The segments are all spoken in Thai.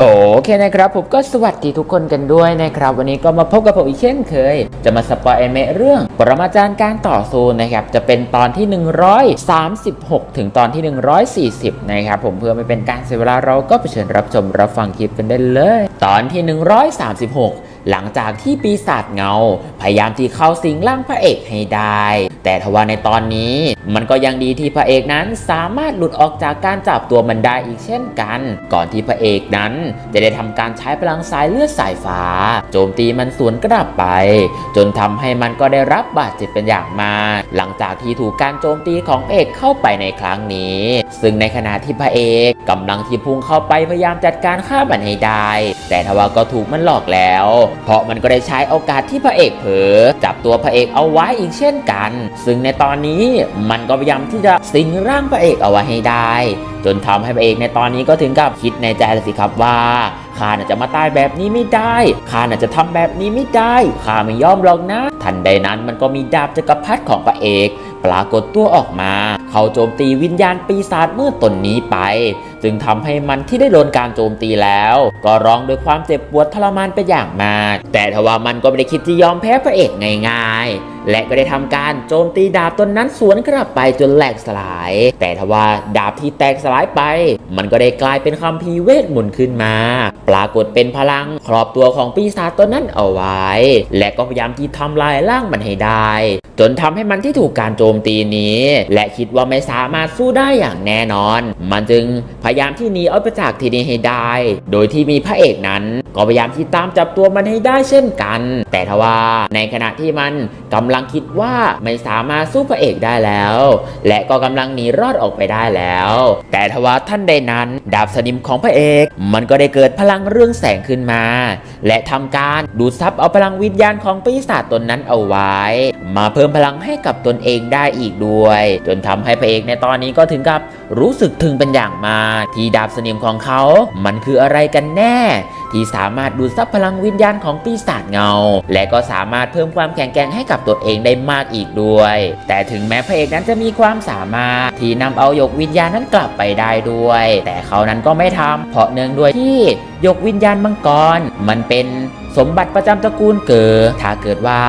โอเคนะครับผมก็สวัสดีทุกคนกันด้วยนะครับ วันนี้ก็มาพบกับผมอีกเช่นเคย จะมาสปอยเอเมะเรื่อง ปรมาจารย์การต่อสู้นะครับจะเป็นตอนที่ 136 ถึงตอนที่ 140 นะครับผมเพื่อไม่เป็นการเสียเวลาเราก็ไปเชิญรับชมรับฟังคลิปกันได้เลย ตอนที่ 136 หลังจากที่ปีศาจเงา พยายามที่เข้าสิงร่างพระเอกให้ได้ แต่ทว่าในตอนนี้มันก็ยังดีที่พระเอกนั้นสามารถหลุดออกจากการจับตัวมันได้อีกเช่นกัน ก่อนที่พระเอกนั้นจะได้ทำการใช้พลังสายเลือดสายฟ้า โจมตีมันสวนกลับไป จนทำให้มันก็ได้รับบาดเจ็บเป็นอย่างมาก หลังจากที่ถูกการโจมตีของเอกเข้าไปในครั้งนี้ ซึ่งในขณะที่พระเอกกำลังที่พุ่งเข้าไปพยายามจัดการฆ่ามันให้ได้ แต่ทว่าก็ถูกมันหลอกแล้วเพราะมันก็ได้ใช้โอกาสที่พระเอกเผลอจับตัวพระเอกเอาไว้อีกเช่นกัน ซึ่งในตอนนี้มันก็พยายามที่จะสิงร่างพระเอกเอาไว้ให้ได้ จนทำให้พระเอกในตอนนี้ก็ถึงกับคิดในใจเลยสิครับว่าข้าน่าจะมาตายแบบนี้ไม่ได้ข้าน่าจะทำแบบนี้ไม่ได้ข้าไม่ยอมหรอกนะ ทันใดนั้นมันก็มีดาบจักรพรรดิของพระเอก ปรากฏตัวออกมา เขาโจมตีวิญญาณปีศาจเมืดตนนี้ไป จึงทำให้มันที่ได้โดนการโจมตีแล้ว ก็ร้องด้วยความเจ็บปวดทรมานไปอย่างมาก แต่ทว่ามันก็ไม่ได้คิดที่ยอมแพ้พระเอกง่ายๆ และก็ได้ทำการโจมตีดาบตนนั้นสวนกลับไปจนแหลกสลาย แต่ทว่าดาบที่แตกสลายไป มันก็ได้กลายเป็นคัมภีร์เวทมนต์ขึ้นมา ปรากฏเป็นพลังครอบตัวของปีศาจตนนั้นเอาไว้ และก็พยายามที่ทำลายร่างมันให้ได้ จนทำให้มันที่ถูกการโจมตีนี้ และคิดว่าไม่สามารถสู้ได้อย่างแน่นอน มันจึงพยายามที่หนีออกไปจากที่นี้ให้ได้ โดยที่มีพระเอกนั้น ก็พยายามที่ตามจับตัวมันให้ได้เช่นกัน แต่ทว่าในขณะที่มันกำลังคิดว่าไม่สามารถสู้พระเอกได้แล้ว และก็กำลังหนีรอดออกไปได้แล้ว แต่ทว่าท่านใดนั้น ดาบสนิมของพระเอก มันก็ได้เกิดพลังเรื่องแสงขึ้นมา และทำการดูดซับเอาพลังวิญญาณของปีศาจตนนั้นเอาไว้ มาเพิ่มพลังให้กับตนเองได้อีกด้วย จนทำให้พระเอกในตอนนี้ก็ถึงกับรู้สึกถึงเป็นอย่างมากที่ดาบสนิมของเขา มันคืออะไรกันแน่ ที่สามารถดูดซับพลังวิญญาณของปีศาจเงา และก็สามารถเพิ่มความแข็งแกร่งให้กับตัวเองได้มากอีกด้วย แต่ถึงแม้พระเอกนั้นจะมีความสามารถที่นำเอายกวิญญาณนั้นกลับไปได้ด้วย แต่เขานั้นก็ไม่ทำเพราะเนื่องด้วยที่ยกวิญญาณมังกรมันเป็น สมบัติประจำตระกูลเกิดถ้าเกิดว่า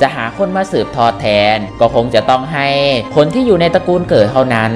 จะหาคนมาสืบทอดแทน ก็คงจะต้องให้คนที่อยู่ในตระกูลเกิดเท่านั้น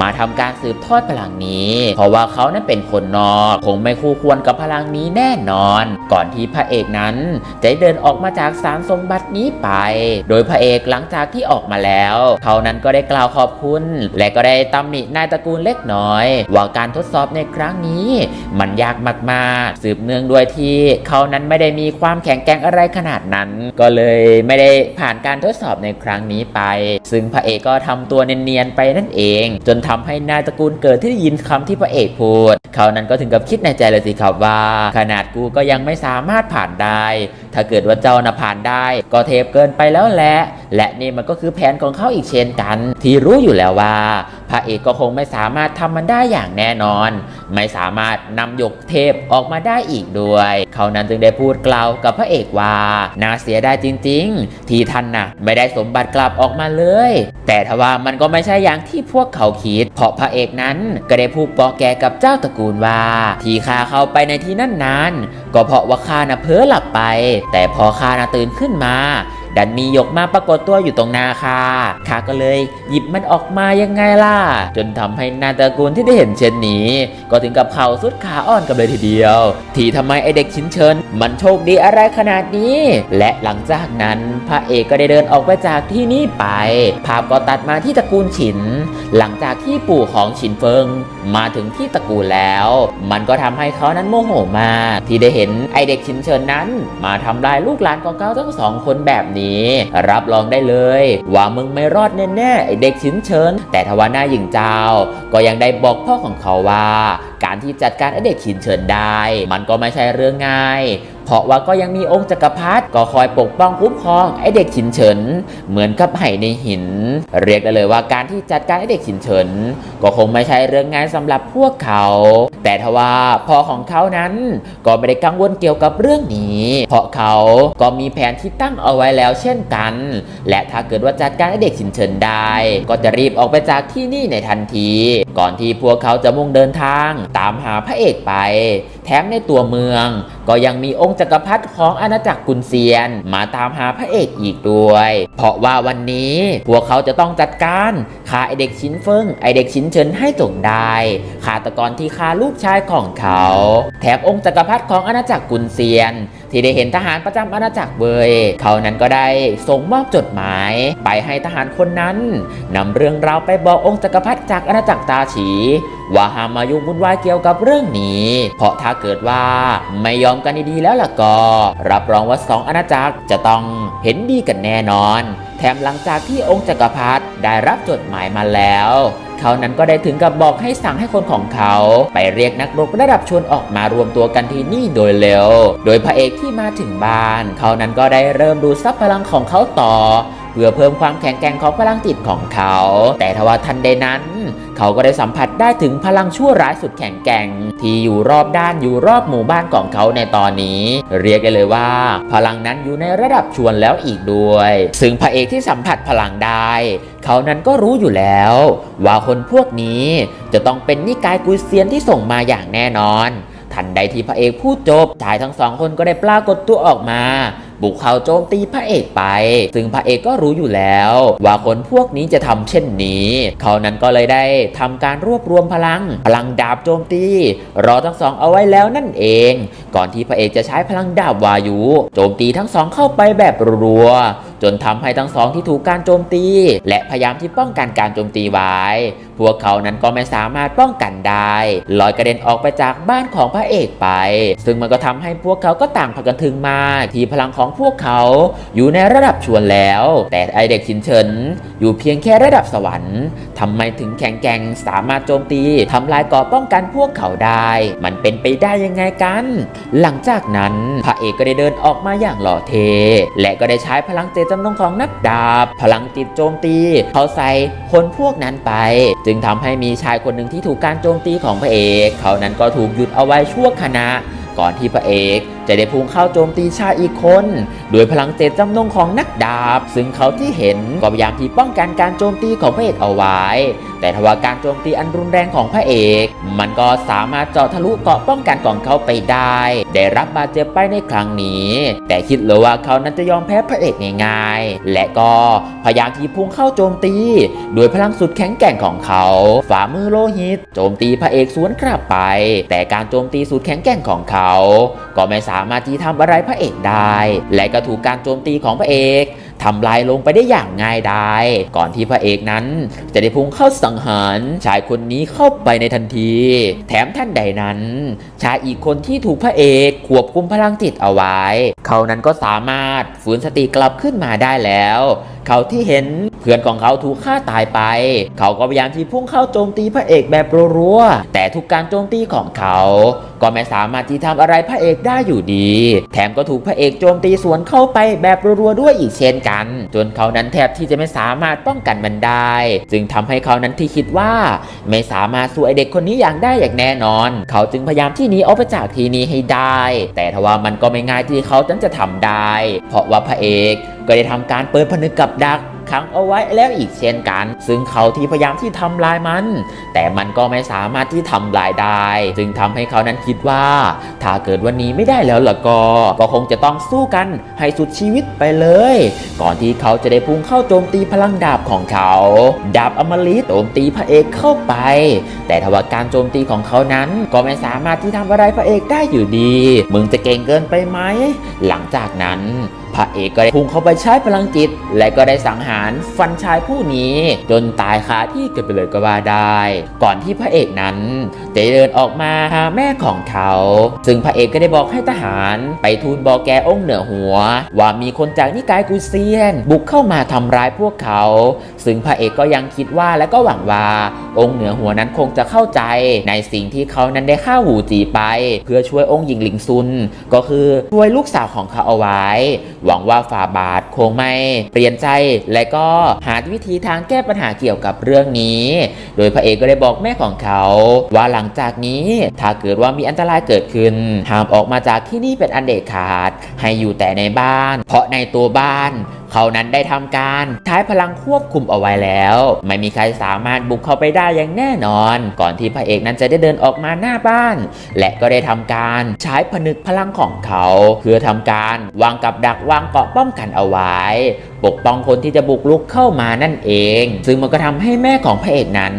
มาทำการสืบทอดพลังนี้ เพราะว่าเขานั้นเป็นคนนอกคงไม่คู่ควรกับพลังนี้แน่นอน ก่อนที่พระเอกนั้นจะเดินออกมาจากสารสมบัตินี้ไป โดยพระเอกหลังจากที่ออกมาแล้ว เขานั้นก็ได้กล่าวขอบคุณ และก็ได้ตำหนินายตระกูลเล็กน้อย ว่าการทดสอบในครั้งนี้ มันยากมากๆ สืบเนื่องด้วยที่เขานั้นไม่ได้มีีความแข็งแกร่งอะไรขนาดนั้น ก็เลยไม่ได้ผ่านการทดสอบในครั้งนี้ไป ซึ่งพระเอกก็ทำตัวเนียนๆไปนั่นเอง จนทำให้นายตระกูลเกิดที่ได้ยินคำที่พระเอกพูด เขานั้นก็ถึงกับคิดในใจเลยสิครับว่า ขนาดกูก็ยังไม่สามารถผ่านได้ ถ้าเกิดว่าเจ้านะผ่านได้ ก็เทพเกินไปแล้วแหละและนี่มันก็คือแผนของเขาอีกเช่นกัน ที่รู้อยู่แล้วว่า พระเอกก็คงไม่สามารถทำมันได้อย่างแน่นอน ไม่สามารถนำหยกเทพออกมาได้อีกด้วย เขานั้นจึงได้พูดกล่าวกับพระเอกว่าน่าเสียดายจริง ๆ ที่ท่านน่ะไม่ได้สมบัติกลับออกมาเลย แต่ทว่ามันก็ไม่ใช่อย่างที่พวกเขาคิด เพราะพระเอกนั้นก็ได้พูดบอกแกกับเจ้าตระกูลว่า ที่ข้าเข้าไปในที่นั่นนั้นก็เพราะว่าข้าน่ะเพ้อหลับไป แต่พอข้าน่ะตื่นขึ้นมา ดันมีหยกมาปรากฏตัวอยู่ตรงหน้าข้าข้าก็เลยหยิบมันออกมายังไงล่ะ จนทำให้นาตระกูลที่ได้เห็นเช่นนี้ ก็ถึงกับเข่าสุดขาอ่อนกันเลยทีเดียว ที่ทำไมไอเด็กชินเชิญ มันโชคดีอะไรขนาดนี้ และหลังจากนั้นพระเอกก็ได้เดินออกไปจากที่นี่ไป ภาพก็ตัดมาที่ตระกูลฉิน หลังจากที่ปู่ของฉินเฟิง มาถึงที่ตระกูลแล้ว มันก็ทำให้เขานั้นโมโหมากที่ได้เห็นไอเด็กชินเชิญนั้น มาทำลายลูกหลานของเขาทั้งสองคนแบบนี้รับรองได้เลย ว่ามึงไม่รอดแน่ๆไอเด็กชินเชิญแต่ทว่าหน้าหญิงเจ้า ก็ยังได้บอกพ่อของเขาว่า การที่จัดการไอเด็กชินเชิญได้ มันก็ไม่ใช่เรื่องง่าย เพราะว่าก็ยังมีองค์จักรพรรดิก็คอยปกป้องคุ้มครองไอเด็กฉินเฉิน เหมือนกับไห่ในหิน เรียกได้เลยว่าการที่จัดการไอเด็กฉินเฉิน ก็คงไม่ใช่เรื่องง่ายสำหรับพวกเขา แต่ทว่าพ่อของเขานั้นก็ไม่ได้กังวลเกี่ยวกับเรื่องนี้ เพราะเขาก็มีแผนที่ตั้งเอาไว้แล้วเช่นกัน และถ้าเกิดว่าจัดการไอเด็กฉินเฉินได้ ก็จะรีบออกไปจากที่นี่ในทันทีก่อนที่พวกเขาจะมุ่งเดินทาง ตามหาพระเอกไป ถถมในตัวเมือง ก็ยังมีองค์จักรพรรดิของอาณาจักรกุนเซียน มาตามหาพระเอกอีกด้วย เพราะว่าวันนี้พวกเขาจะต้องจัดการฆ่าไอเด็กชิ้นเฟิงไอเด็กชิ้นเฉินให้จงได้ฆาตกรที่ฆ่าลูกชายของเขา แถมองค์จักรพรรดิของอาณาจักรกุนเซียน ที่ได้เห็นทหารประจำอาณาจักรเบยเขานั้นก็ได้ส่งมอบจดหมาย ไปให้ทหารคนนั้นนำเรื่องราวไปบอกองค์จักรพรรดิจากอาณาจักรตาฉี ว่าห้ามมายุ่งวุ่นวายเกี่ยวกับเรื่องนี้ เพราะถ้าเกิดว่าไม่ยอมกันดีๆแล้วล่ะก็ รับรองว่าสองอาณาจักรจะต้องเห็นดีกันแน่นอน แถมหลังจากที่องค์จักรพรรดิได้รับจดหมายมาแล้วเขานั้นก็ได้ถึงกับบอกให้สั่งให้คนของเขา ไปเรียกนักรบระดับชนออกมารวมตัวกันที่นี่โดยเร็ว โดยพระเอกที่มาถึงบ้าน เขานั้นก็ได้เริ่มดูซับพลังของเขาต่อ เพื่อเพิ่มความแข็งแกร่งของพลังจิตของเขา แต่ทว่าทันใดนั้น เขาก็ได้สัมผัสได้ถึงพลังชั่วร้ายสุดแข็งแกร่ง ที่อยู่รอบด้านอยู่รอบหมู่บ้านของเขาในตอนนี้ เรียกได้เลยว่า พลังนั้นอยู่ในระดับชวนแล้วอีกด้วย ซึ่งพระเอกที่สัมผัสพลังได้ เขานั้นก็รู้อยู่แล้ว ว่าคนพวกนี้จะต้องเป็นนิกายกุยเซียนที่ส่งมาอย่างแน่นอน ทันใดที่พระเอกพูดจบชายทั้งสองคนก็ได้ปรากฏตัวออกมา บุกเข้าโจมตีพระเอกไป ซึ่งพระเอกก็รู้อยู่แล้ว ว่าคนพวกนี้จะทำเช่นนี้ เขานั้นก็เลยได้ทำการรวบรวมพลัง พลังดาบโจมตี รอทั้งสองเอาไว้แล้วนั่นเอง ก่อนที่พระเอกจะใช้พลังดาบวายุ โจมตีทั้งสองเข้าไปแบบรัวๆจนทำให้ทั้งสองที่ถูกการโจมตี และพยายามที่ป้องกันการโจมตีไว้ พวกเขานั้นก็ไม่สามารถป้องกันได้ลอยกระเด็นออกไปจากบ้านของพระเอกไป ซึ่งมันก็ทำให้พวกเขาก็ต่างพากันถึงมากที่พลังของพวกเขาอยู่ในระดับชวนแล้ว แต่ไอเด็กชินเฉินอยู่เพียงแค่ระดับสวรรค์ทำไมถึงแข็งแกร่งสามารถโจมตีทำลายก่อป้องกันพวกเขาได้ มันเป็นไปได้ยังไงกัน หลังจากนั้นพระเอกก็ได้เดินออกมาอย่างหล่อเท และก็ได้ใช้พลังเจตจำนงของนักดาบ พลังจิตโจมตี เขาใส่คนพวกนั้นไป จึงทำให้มีชายคนหนึ่งที่ถูกการโจมตีของพระเอก เขานั้นก็ถูกหยุดเอาไว้ชั่วขณะก่อนที่พระเอก จะได้พุ่งเข้าโจมตีชาอีกคนด้วยพลังเจตจำนงของนักดาบ ซึ่งเขาที่เห็นก็พยายามที่ป้องกันการโจมตีของพระเอกเอาไว้ แต่ทว่าการโจมตีอันรุนแรงของพระเอก มันก็สามารถเจาะทะลุเกราะป้องกันของเขาไปได้ ได้รับบาดเจ็บไปในครั้งนี้ แต่คิดเลยว่าเขานั้นจะยอมแพ้พระเอกง่ายๆและก็พยายามที่พุ่งเข้าโจมตีด้วยพลังสุดแข็งแกร่งของเขา ฝ่ามือโลหิต โจมตีพระเอกสวนกลับไป แต่การโจมตีสุดแข็งแกร่งของเขา ก็ไม่สาามารถที่ทำอะไรพระเอกได้ และก็ถูกการโจมตีของพระเอกทำลายลงไปได้อย่างง่ายดายก่อนที่พระเอกนั้น จะได้พุ่งเข้าสังหารชายคนนี้เข้าไปในทันที แถมท่านใดนั้น ชายอีกคนที่ถูกพระเอกควบคุมพลังจิตเอาไว้ เขานั้นก็สามารถฝืนสติกลับขึ้นมาได้แล้ว เขาที่เห็นเพื่อนของเขาถูกฆ่าตายไป เขาก็พยายามที่พุ่งเข้าโจมตีพระเอกแบบรัวๆแต่ทุกการโจมตีของเขา ก็ไม่สามารถที่ทำอะไรพระเอกได้อยู่ดี แถมก็ถูกพระเอกโจมตีสวนเข้าไปแบบรัวๆด้วยอีกเช่นกัน จนเขานั้นแทบที่จะไม่สามารถป้องกันมันได้ จึงทำให้เขานั้นที่คิดว่า ไม่สามารถสู้ไอเด็กคนนี้อย่างได้อย่างแน่นอน เขาจึงพยายามที่หนีออกไปจากที่นี้ให้ได้ แต่ทว่ามันก็ไม่ง่ายที่เขานั้นจะทำได้ เพราะว่าพระเอก ก็ได้ทำการเปิดผนึกกับดักขังเอาไว้แล้วอีกเช่นกัน ซึ่งเขาที่พยายามที่ทำลายมัน แต่มันก็ไม่สามารถที่ทำลายได้ จึงทำให้เขานั้นคิดว่า ถ้าเกิดวันนี้ไม่ได้แล้วล่ะก็ก็คงจะต้องสู้กันให้สุดชีวิตไปเลย ก่อนที่เขาจะได้พุ่งเข้าโจมตีพลังดาบของเขา ดาบอมฤตโจมตีพระเอกเข้าไป แต่ทว่าการโจมตีของเขานั้นก็ไม่สามารถที่ทำอะไรพระเอกได้อยู่ดี มึงจะเก่งเกินไปไหม หลังจากนั้น พระเอกก็ได้พุ่งเข้าไปใช้พลังจิต และก็ได้สังหารฟันชายผู้นี้ จนตายคาที่เกิดไปเลยก็ว่าได้ ก่อนที่พระเอกนั้นจะเดินออกมาหาแม่ของเขา ซึ่งพระเอกก็ได้บอกให้ทหาร ไปทูลบอกแกองค์เหนือหัว ว่ามีคนจากนิกายกุเซียน บุกเข้ามาทำร้ายพวกเขา ซึ่งพระเอกก็ยังคิดว่าและก็หวังว่า องค์เหนือหัวนั้นคงจะเข้าใจในสิ่งที่เขานั้นได้ฆ่าหูจีไป เพื่อช่วยองค์หญิงหลิงซุน ก็คือช่วยลูกสาวของเขาเอาไว้หวังว่าฝ่าบาทคงไม่เปลี่ยนใจ และก็หาวิธีทางแก้ปัญหาเกี่ยวกับเรื่องนี้ โดยพระเอกก็ได้บอกแม่ของเขา ว่าหลังจากนี้ถ้าเกิดว่ามีอันตรายเกิดขึ้นห้ามออกมาจากที่นี่เป็นอันเด็ดขาด ให้อยู่แต่ในบ้าน เพราะในตัวบ้าน เขานั้นได้ทำการใช้พลังควบคุมเอาไว้แล้ว ไม่มีใครสามารถบุกเข้าไปได้อย่างแน่นอน ก่อนที่พระเอกนั้นจะได้เดินออกมาหน้าบ้าน และก็ได้ทำการใช้ผนึกพลังของเขา เพื่อทำการวางกับดักวางเกาะป้องกันเอาไว้ ปกป้องคนที่จะบุกลุกเข้ามานั่นเอง ซึ่งมันก็ทำให้แม่ของพระเอกนั้น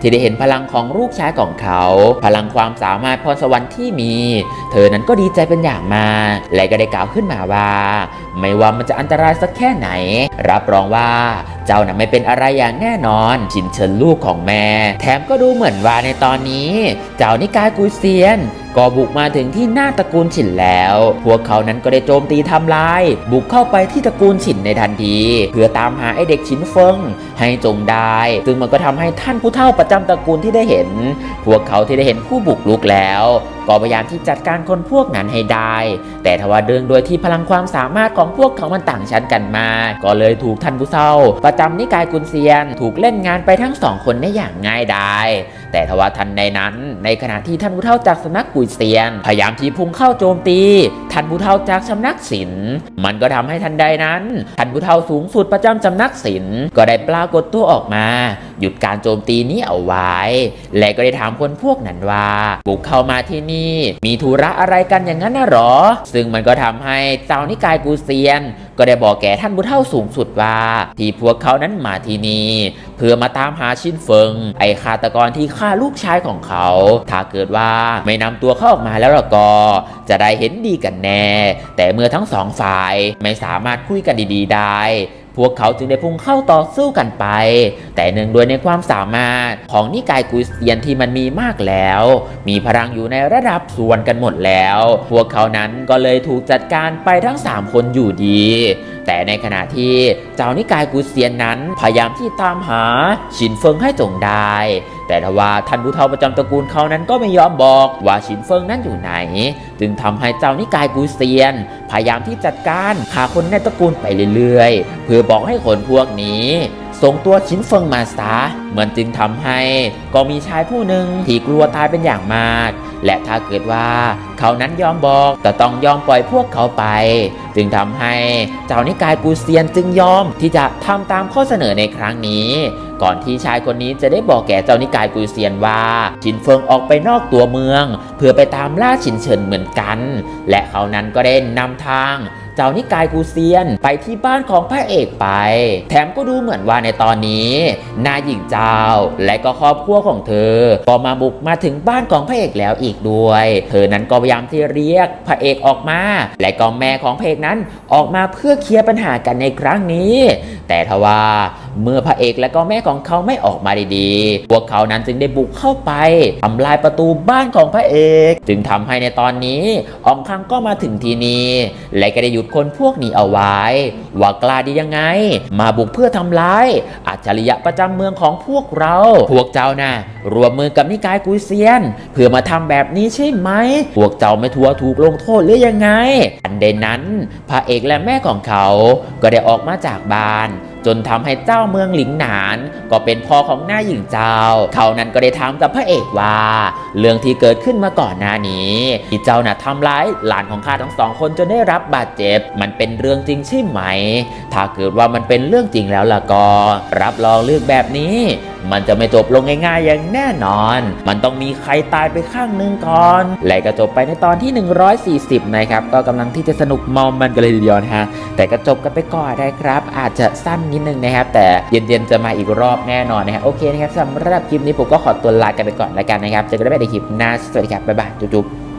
ที่ได้เห็นพลังของลูกชายของเขา พลังความสามารถพรสวรรค์ที่มี เธอนั้นก็ดีใจเป็นอย่างมาก และก็ได้กล่าวขึ้นมาว่าไม่ว่ามันจะอันตรายสักแค่ไหน รับรองว่าเจ้าน่ะไม่เป็นอะไรอย่างแน่นอน ชินเชิญลูกของแม่ แถมก็ดูเหมือนว่าในตอนนี้ เจ้านิกายกุยเซียนก็บุกมาถึงที่หน้าตระกูลฉินแล้ว พวกเขานั้นก็ได้โจมตีทำลาย บุกเข้าไปที่ตระกูลฉินในทันที เพื่อตามหาไอเด็กฉินเฟิงให้จงได้ ซึ่งมันก็ทำให้ท่านผู้เฒ่าประจำตระกูลที่ได้เห็น พวกเขาที่ได้เห็นผู้บุกลุกแล้ว ก็พยายามที่จัดการคนพวกนั้นให้ได้ แต่ทว่าเดินโดยที่พลังความสามารถของพวกเขามันต่างชั้นกันมากก็เลยถูกท่านผู้เฒ่า ประจำนิกายกุนเซียน ถูกเล่นงานไปทั้งสองคนได้อย่างง่ายดาย แต่ทว่าทันในนั้น ในขณะที่ท่านผู้เฒ่าจากสำนักกุยเซียน พยายามที่พุ่งเข้าโจมตี ท่านผู้เฒ่าจากสำนักศิลมันก็ทำให้ทันใดนั้น ท่านผู้เฒ่าสูงสุดประจำสำนักศิลก็ได้ปรากฏตัวออกมา หยุดการโจมตีนี้เอาไว้ และก็ได้ถามคนพวกนั้นว่า บุกเข้ามาที่นี่ มีธุระอะไรกันอย่างนั้นนะหรอ ซึ่งมันก็ทำให้เจ้านิกายกูเซียน ก็ได้บอกแก่ท่านผู้เฒ่าสูงสุดว่า ที่พวกเขานั้นมาที่นี่เพื่อมาตามหาชินเฟิง ไอฆาตกรที่ฆ่าลูกชายของเขา ถ้าเกิดว่าไม่นำตัวเขาออกมาแล้วล่ะก็จะได้เห็นดีกันแน่ แต่เมื่อทั้งสองฝ่ายไม่สามารถคุยกันดีๆ ได้พวกเขาจึงได้พุ่งเข้าต่อสู้กันไป แต่เนื่องด้วยในความสามารถของนิกายกุยเซียนที่มันมีมากแล้ว มีพลังอยู่ในระดับส่วนกันหมดแล้ว พวกเขานั้นก็เลยถูกจัดการไปทั้ง 3 คนอยู่ดี แต่ในขณะที่เจ้านิกายกุยเซียนนั้นพยายามที่ตามหาชินเฟิงให้จงได้ แต่ทว่าท่านผู้เฒ่าประจำตระกูลเขานั้นก็ไม่ยอมบอกว่าชินเฟิงนั้นอยู่ไหน จึงทำให้เจ้านิกายกุยเซียน พยายามที่จัดการหาคนในตระกูลไปเรื่อยๆ เพื่อบอกให้คนพวกนี้ ส่งตัวชินเฟิงมาซะมันจึงทำให้ก็มีชายผู้หนึ่งที่กลัวตายเป็นอย่างมาก และถ้าเกิดว่าเขานั้นยอมบอกก็ต้องยอมปล่อยพวกเขาไป จึงทำให้เจ้านิกายกูเซียนจึงยอมที่จะทำตามข้อเสนอในครั้งนี้ ก่อนที่ชายคนนี้จะได้บอกแก่เจ้านิกายกุยเซียนว่าชินเฟิงออกไปนอกตัวเมือง เพื่อไปตามล่าชินเฉินเหมือนกัน และเขานั้นก็ได้นำทาง เจ้านิกายกูเซียนไปที่บ้านของพระเอกไป แถมก็ดูเหมือนว่าในตอนนี้นายหญิงเจ้า และก็ครอบครัวของเธอ ก็มาบุกมาถึงบ้านของพระเอกแล้วอีกด้วย เธอนั้นก็พยายามที่เรียกพระเอกออกมา และก็แม่ของพระเอกนั้นออกมาเพื่อเคลียร์ปัญหากันในครั้งนี้ แต่ทว่า เมื่อพระเอกและก็แม่ของเขาไม่ออกมาดีๆ พวกเขานั้นจึงได้บุกเข้าไปทำลายประตูบ้านของพระเอก จึงทำให้ในตอนนี้อองคังก็มาถึงที่นี่และก็ได้หยุดคนพวกนี้เอาไว้ ว่ากล้าดียังไง มาบุกเพื่อทำลายอัจฉริยะประจำเมืองของพวกเรา พวกเจ้าน่ะรวมมือกับนิกายกุยเซียน เพื่อมาทำแบบนี้ใช่ไหม พวกเจ้าไม่ทัวถูกลงโทษหรือยังไง อันเดนนั้น พระเอกและแม่ของเขาก็ได้ออกมาจากบ้าน จนทำให้เจ้าเมืองหลิงหนาน ก็เป็นพ่อของหน้าหญิงเจ้า เขานั้นก็ได้ถามกับพระเอกว่า เรื่องที่เกิดขึ้นมาก่อนหน้านี้ที่เจ้าน่ะทำร้ายหลานของข้าทั้งสองคนจนได้รับบาดเจ็บ มันเป็นเรื่องจริงใช่ไหม ถ้าเกิดว่ามันเป็นเรื่องจริงแล้วล่ะก็ รับรองเรื่องแบบนี้มันจะไม่จบลงง่ายๆอย่างแน่นอน มันต้องมีใครตายไปข้างหนึ่งก่อน และก็จบไปในตอนที่ 140 นะครับ ก็กำลังที่จะสนุกมอมมันกันเลยทีเดียวนะฮะ แต่ก็จบกันไปก่อนนะครับ อาจจะสั้นนิดนึงนะครับ แต่เย็นๆจะมาอีกรอบแน่นอนนะฮะ โอเคนะครับสำหรับคลิปนี้ผมก็ขอตัวลากันไปก่อนแล้วกันนะครับ เจอกันได้ในคลิปหน้า สวัสดีครับ บ๊ายบาย จุ๊บๆ